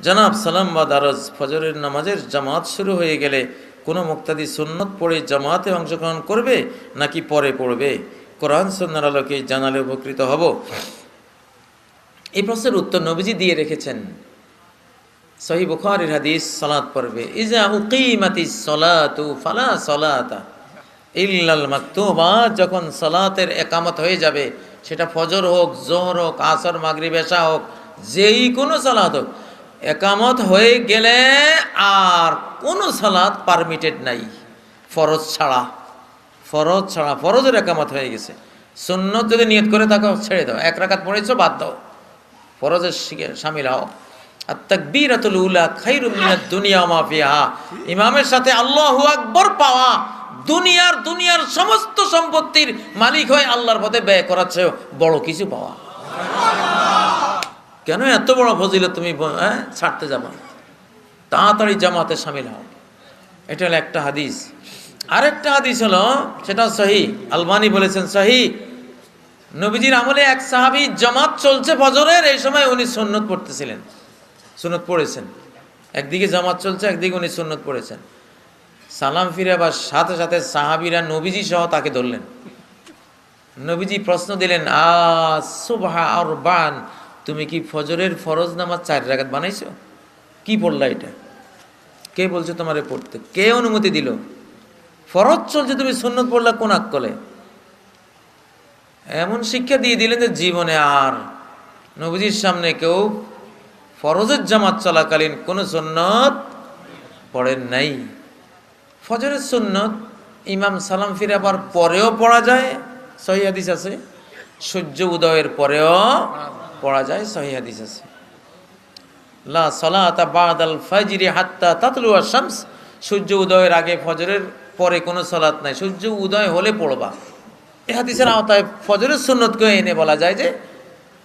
জনাব সালাম বা দারজ ফজরের নামাজের জামাত শুরু হয়ে গেলে কোনো মুক্তাদি সুন্নত পড়ে জামাতে অংশগ্রহণ করবে নাকি পরে পড়বে? কোরআন সন্ন্যার আলোকে জানালে উপকৃত হব। এই প্রশ্নের উত্তর নবীজি দিয়ে রেখেছেন। সহি বুখারির হাদিস, সালাত পড়বে। ইজা উকিমাতি সলাতু ফালা সলাতা। ইল্লাল মাকতুবা, যখন সালাতের একামত হয়ে যাবে, সেটা ফজর হোক, জোহর হোক, আসর, মাগরিব, এশা হোক, যেই কোনো সালাত হোক একামত হয়ে গেলে আর কোনো সালাত পারমিটেড নাই। ফরজ ছাড়া। ফরজ ছাড়া, ফরজের একামত হয়ে গেছে। সুন্নত যদি নিয়ত করে থাকো ছেড়ে দাও। এক রাকাত পড়েছ, বাদ দাও। ফরজের সামিল হও। আর তাকবীরাতুল উলা খাইরুম মিনাদ দুনিয়া ওয়া মা ইমামের সাথে আল্লাহু আকবার পাওয়া দুনিয়ার দুনিয়ার সমস্ত সম্পত্তির মালিক হয়ে আল্লাহর পথে ব্যয় করার চেয়েও বড় কিছু পাওয়া। কেন এত বড় ফজিলত তুমি হ্যাঁ? ছাড়তে যাবা? তাড়াতাড়ি জামাতে সামিল হও। এটা হলো একটা হাদিস। আরেকটা হাদিস হলো, সেটা সহি। আলবানি বলেছেন সহি। নবীজির আমলে এক সাহাবি জামাত চলছে ফজরের, এই সময় উনি সুন্নত পড়তেছিলেন। সুন্নত পড়েছেন। একদিকে জামাত চলছে, একদিকে উনি সুন্নত পড়েছেন। সালাম ফিরে আবার সাথে সাথে সাহাবিরা নবীজি সহ তাকে ধরলেন। নবীজি প্রশ্ন দিলেন, আ আর বান তুমি কি ফজরের ফরজ নামাজ চার রাগাত বানাইছো? কি পড়লা এটা? কে বলছে তোমারে পড়তে? কে অনুমতি দিল? ফরজ চলছে, তুমি সুন্নত পড়লা কোন আক্কলে? এমন শিক্ষা দিয়ে দিলেন যে জীবনে আর নবীজির সামনে কেউ ফরজের জামাত চলাকালীন কোনো সুন্নত পড়েন নাই। ফজরের সুন্নত ইমাম সালাম ফিরাবার পরেও পড়া যায়, সহি হাদিস আছে। সূর্য উদয়ের পরেও পড়া যায়, সহি হাদিস আছে। লা সলাতা বাদাল ফাজরি হাত্তা তাতলু শামস। সূর্য উদয়ের আগে ফজরের পরে কোনো সলাত নাই। সূর্য উদয় হলে পড়বা। এ হাদিসের আওতায় ফজরের সুন্নতকে এনে বলা যায় যে,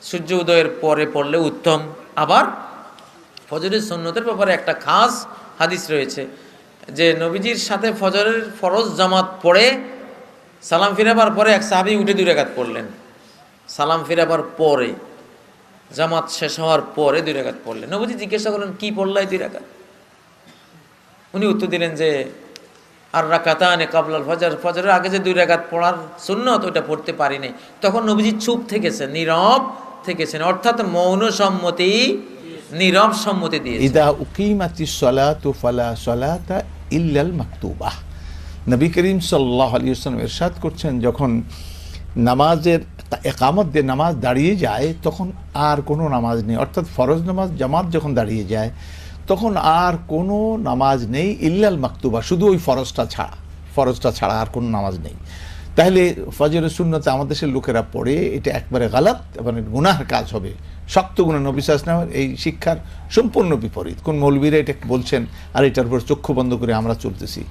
সূর্য উদয়ের পরে পড়লে উত্তম। আবার ফজরের সুন্নতের ব্যাপারে একটা খাস হাদিস রয়েছে যে, নবীজির সাথে ফজরের ফরজ জামাত পড়ে সালাম ফিরাবার পরে এক সাহাবি উঠে দুই রেখাত পড়লেন। সালাম ফিরাবার পরে জামাত শেষ হওয়ার পরে দুই রেখাত পড়লেন। নবীজি জিজ্ঞাসা করলেন, কি পড়লাই দুই রেখাত উনি উত্তর দিলেন যে, আর রাকাতানে কাবলাল ফজর। ফজরের আগে যে দুই রাকাত পড়ার সুন্নত, ওইটা পড়তে পারি নাই। তখন নবীজি চুপ থেকেছেন, নীরব থেকেছেন। অর্থাৎ মৌন সম্মতি, নীরব সম্মতি দিয়েছে ইদা উকিমাতি সলাতু ফালা সলাতা ইল্লাল মাকতুবাহ নবী করিম সাল্লাহ আলী আসলাম এরশাদ করছেন যখন নামাজের একামত দিয়ে নামাজ দাঁড়িয়ে যায়, তখন আর কোনো নামাজ নেই। অর্থাৎ ফরজ নামাজ জামাত যখন দাঁড়িয়ে যায়, তখন আর কোনো নামাজ নেই ইল্লাল মাকতুবা, শুধু ওই ফরজটা ছাড়া। ফরজটা ছাড়া আর কোনো নামাজ নেই। তাহলে ফজরের শূন্যতে আমাদের দেশের লোকেরা পড়ে, এটা একবারে গালাত এবং গুনার কাজ হবে। শক্ত গুণা নবী সাহসনামের এই শিক্ষার সম্পূর্ণ বিপরীত। কোন মৌলবীরা এটা বলছেন, আর এটার উপর চক্ষু বন্ধ করে আমরা চলতেছি।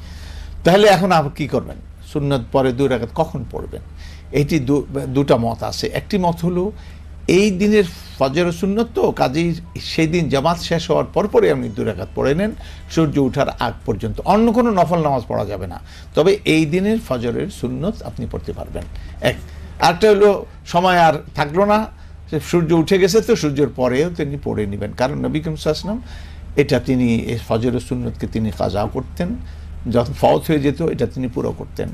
তাহলে এখন আপনি কি করবেন? সুন্নত পরে দুই রাকাত কখন পড়বেন? এটি দুটা মত আছে। একটি মত হলো, এই দিনের ফজর সুন্নত তো কাজেই সেই দিন জামাত শেষ হওয়ার পরপরই আপনি দুই রাকাত পড়ে নেন, সূর্য ওঠার আগ পর্যন্ত। অন্য কোনো নফল নামাজ পড়া যাবে না। তবে এই দিনের ফজরের সুন্নত আপনি পড়তে পারবেন। এক, আরেকটা হলো, সময় আর থাকল না। সূর্য উঠে গেছে তো, সূর্যের পরেও তিনি পড়ে নেবেন। কারণ নবী করিম এটা তিনি ফজরের সুন্নতকে তিনি কাজা করতেন। যখন ফওত হয়ে যেত, এটা তিনি পুরো করতেন।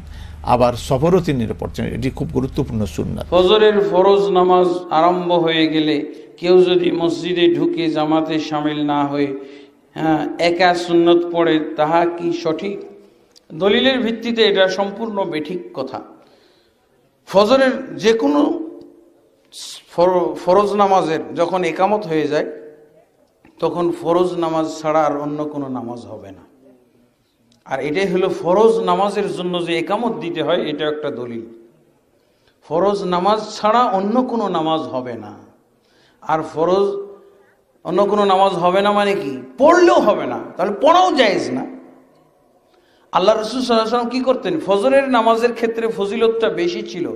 আবার সফরও তিনি পড়তেন। এটি খুব গুরুত্বপূর্ণ সুন্নত। ফজরের ফরজ নামাজ আরম্ভ হয়ে গেলে কেউ যদি মসজিদে ঢুকে জামাতে সামিল না হয়ে হ্যাঁ একা সুন্নত পড়ে, তাহা কি সঠিক? দলিলের ভিত্তিতে এটা সম্পূর্ণ বেঠিক কথা। ফজরের যে কোনো ফরজ নামাজের যখন একামত হয়ে যায়, তখন ফরজ নামাজ ছাড়া আর অন্য কোনো নামাজ হবে না। আর এটাই হলো ফরজ নামাজের জন্য যে একামত দিতে হয় এটা একটা দলিল। ফরজ নামাজ ছাড়া অন্য কোনো নামাজ হবে না। আর ফরজ অন্য কোনো নামাজ হবে না মানে কি? পড়লেও হবে না। তাহলে পড়াও যায়জ না। আল্লাহ রসুল সাল্লাম কি করতেন? ফজরের নামাজের ক্ষেত্রে ফজিলতটা বেশি ছিল।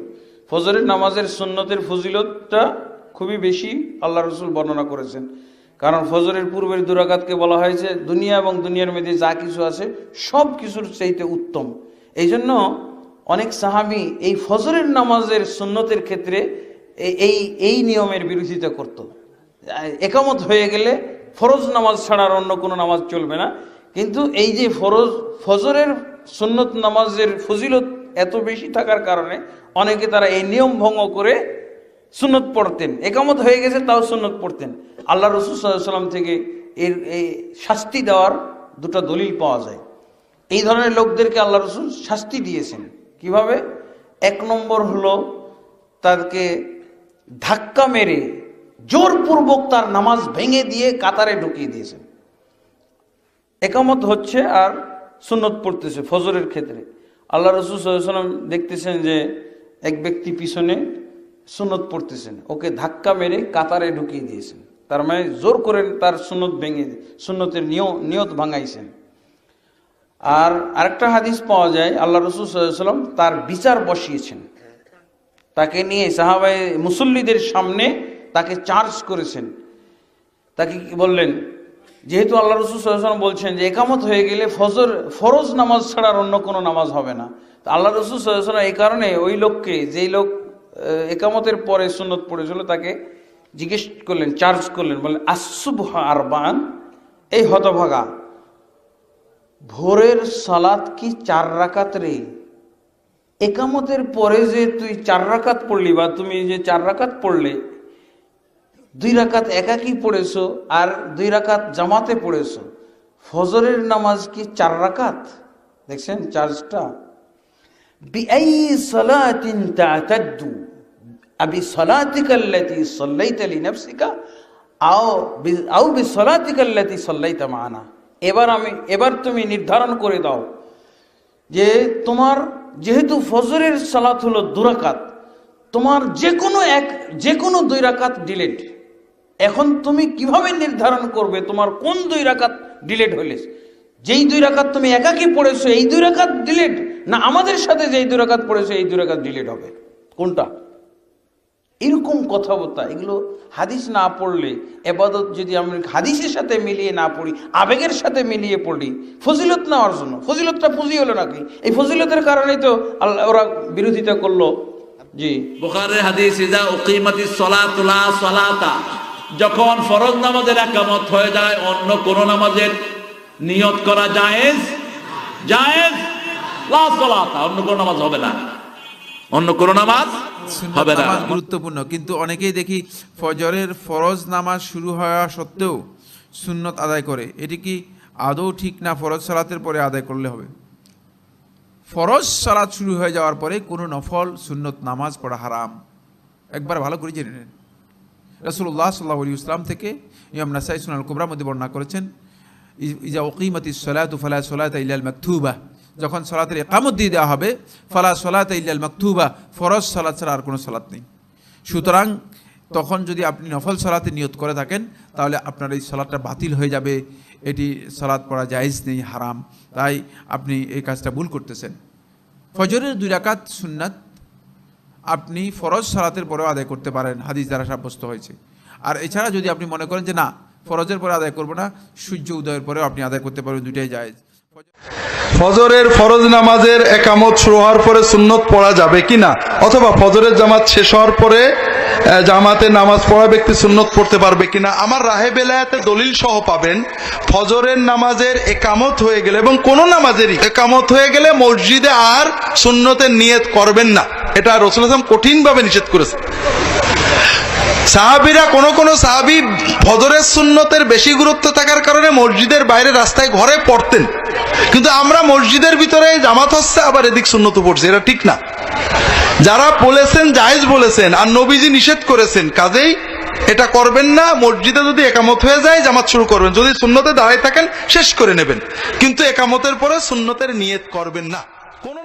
ফজরের নামাজের সুন্নতের ফজিলতটা খুবই বেশি আল্লাহ রসুল বর্ণনা করেছেন। কারণ ফজরের পূর্বের দুরাকাতকে বলা হয়েছে, দুনিয়া এবং দুনিয়ার মধ্যে যা কিছু আছে, সব কিছুর চাইতে উত্তম। এই জন্য অনেক সাহাবি এই ফজরের নামাজের সুন্নতের ক্ষেত্রে এই- এই নিয়মের বিরোধিতা করত। একামত হয়ে গেলে ফরজ নামাজ ছাড়ার অন্য কোনো নামাজ চলবে না। কিন্তু এই যে ফরজ, ফজরের সুন্নত নামাজের ফজিলত এত বেশি থাকার কারণে অনেকে তারা এই নিয়ম ভঙ্গ করে সুন্নত পড়তেন। একামত হয়ে গেছে, তাও সুন্নত পড়তেন। আল্লাহ রসুল সাল্লাম থেকে এর, এই শাস্তি দেওয়ার দুটো দলিল পাওয়া যায়। এই ধরনের লোকদেরকে আল্লাহ রসুল শাস্তি দিয়েছেন। কীভাবে? এক নম্বর হলো তাকে ধাক্কা মেরে জোরপূর্বক তার নামাজ ভেঙে দিয়ে কাতারে ঢুকিয়ে দিয়েছেন। একামত হচ্ছে আর সুন্নত পড়তেছে ফজরের ক্ষেত্রে। আল্লাহ রসুল সাল্লাম দেখতেছেন যে এক ব্যক্তি পিছনে সুন্নত পড়তেছেন। ওকে ধাক্কা মেরে কাতারে ঢুকিয়ে দিয়েছেন। তার মানে জোর করে তার সুন্নত ভেঙে, সুন্নতের নিয়, নিয়ত ভাঙাইছেন। আর আরেকটা হাদিস পাওয়া যায়, আল্লাহ রসুল সাল্লাম তার বিচার বসিয়েছেন। তাকে নিয়ে সাহাবাই মুসল্লিদের সামনে তাকে চার্জ করেছেন। তাকে কি বললেন, যেহেতু আল্লাহ রসুল সাল্লাম বলছেন যে একামত হয়ে গেলে ফজর, ফরজ নামাজ ছাড়া আর অন্য কোনো নামাজ হবে না। আল্লাহ রসুল সাল্লাম এই কারণে ওই লোককে, যেই লোক একামতের পরে সুন্নত পড়েছিল তাকে জিজ্ঞেস করলেন চার্জ করলেন, বললেন আসুব আরবান? এই হতভাগা, ভোরের সালাত কি চার রাকাত রে? একামতের পরে যে তুই চার রাকাত পড়লি বা তুমি যে চার রাকাত পড়লে, দুই রাকাত একাকি পড়েছো আর দুই রাকাত জামাতে পড়েছো, ফজরের নামাজ কি চার রাকাত? দেখছেন চার্জটা বিআই সালাতিন আবি সালাতিকা আল্লাতি সাল্লাইতা লিনাফসিকা, আও আও বি সালাতিকা আল্লাতি সাল্লাইতা মাআনা এবার আমি, এবার তুমি নির্ধারণ করে দাও যে তোমার যেহেতু ফজরের সালাত হলো দুরাকাত তোমার যে কোনো এক যে কোনো দুই রাকাত ডিলেট। এখন তুমি কীভাবে নির্ধারণ করবে তোমার কোন দুই রাকাত ডিলেট হইলে যেই দুই রাকাত তুমি একাকি পড়েছো, এই দুই রাকাত ডিলেট? না আমাদের সাথে যেই দুই রাকাত পড়েছো, এই দুই রাকাত ডিলেট হবে। কোনটা? এরকম কথাবার্তা, এগুলো হাদিস না পড়লে, এবাদত যদি আমি হাদিসের সাথে মিলিয়ে না পড়ি, আবেগের সাথে মিলিয়ে পড়ি, ফজিলত নেওয়ার জন্য, ফজিলতটা পুঁজি হলো নাকি? এই ফজিলতের কারণেই তো আল্লাহ, ওরা বিরোধিতা করল। জি। হাদিস, ইজা উকিমাতি সলাতুলা সলাতা। যখন ফরজ নামাজের একামত হয়ে যায়, অন্য কোন নামাজের নিয়ত করা জায়েজ? জায়েজ? লা সলাতা, অন্য কোন নামাজ হবে না। অন্য কোন নামাজ হবে না। গুরুত্বপূর্ণ। কিন্তু অনেকেই দেখি ফজরের ফরজ নামাজ শুরু হওয়া সত্ত্বেও সুন্নত আদায় করে। এটি কি আদৌ ঠিক না ফরজ সালাতের পরে আদায় করলে হবে? ফরজ সালাত শুরু হয়ে যাওয়ার পরে কোনো নফল সুন্নত নামাজ পড়া হারাম। একবার ভালো করে জেনে নেন। রসুল্লাহ সাল্লাহ আলী ইসলাম থেকে ইমাম নাসাই সুনাল কুবরা মধ্যে বর্ণনা করেছেন ইজা ওকিমতি সলাতু ফালা সলাত ইল্লাল মাকতুবা। যখন সলাতের একামত দিয়ে দেওয়া হবে, ফালা সলাত ইল্লাল মাকতুবা, ফরজ সলাত ছাড়া আর কোনো সলাত নেই। সুতরাং তখন যদি আপনি নফল সলাতে নিয়ত করে থাকেন, তাহলে আপনার এই সলাতটা বাতিল হয়ে যাবে। এটি সলাৎ পড়া জায়েজ নেই, হারাম। তাই আপনি এই কাজটা ভুল করতেছেন। ফজরের দুই রাকাত সুন্নাত আপনি ফরজ সালাতের পরেও আদায় করতে পারেন, হাদিস দ্বারা সাব্যস্ত হয়েছে। আর এছাড়া যদি আপনি মনে করেন যে না, ফরজের পরে আদায় করব না, সূর্য উদয়ের পরেও আপনি আদায় করতে পারবেন, দুইটাই যায় ফজরের ফরজ নামাজের একামত শুরু হওয়ার পরে সুন্নত পড়া যাবে কিনা? অথবা ফজরের জামাত শেষ হওয়ার পরে জামাতে নামাজ পড়া ব্যক্তি সুন্নত পড়তে পারবে কিনা? আমার রাহে বেলায়াতে দলিল সহ পাবেন, ফজরের নামাজের একামত হয়ে গেলে এবং কোন নামাজেরই একামত হয়ে গেলে মসজিদে আর সুন্নতের নিয়ত করবেন না। এটা রসুল আসলাম কঠিনভাবে নিষেধ করেছে সাহাবিরা কোন কোন সাহাবি ফজরের সুন্নতের বেশি গুরুত্ব থাকার কারণে মসজিদের বাইরে রাস্তায় ঘরে পড়তেন। কিন্তু আমরা মসজিদের ভিতরে জামাত হচ্ছে, আবার এদিক সুন্নত পড়ছে, এটা ঠিক না। যারা বলেছেন, জায়েজ বলেছেন, আর নবীজি নিষেধ করেছেন, কাজেই এটা করবেন না। মসজিদে যদি একামত হয়ে যায়, জামাত শুরু করবেন। যদি সুন্নতে দাঁড়ায় থাকেন, শেষ করে নেবেন। কিন্তু একামতের পরে সুন্নতের নিয়ত করবেন না। কোনো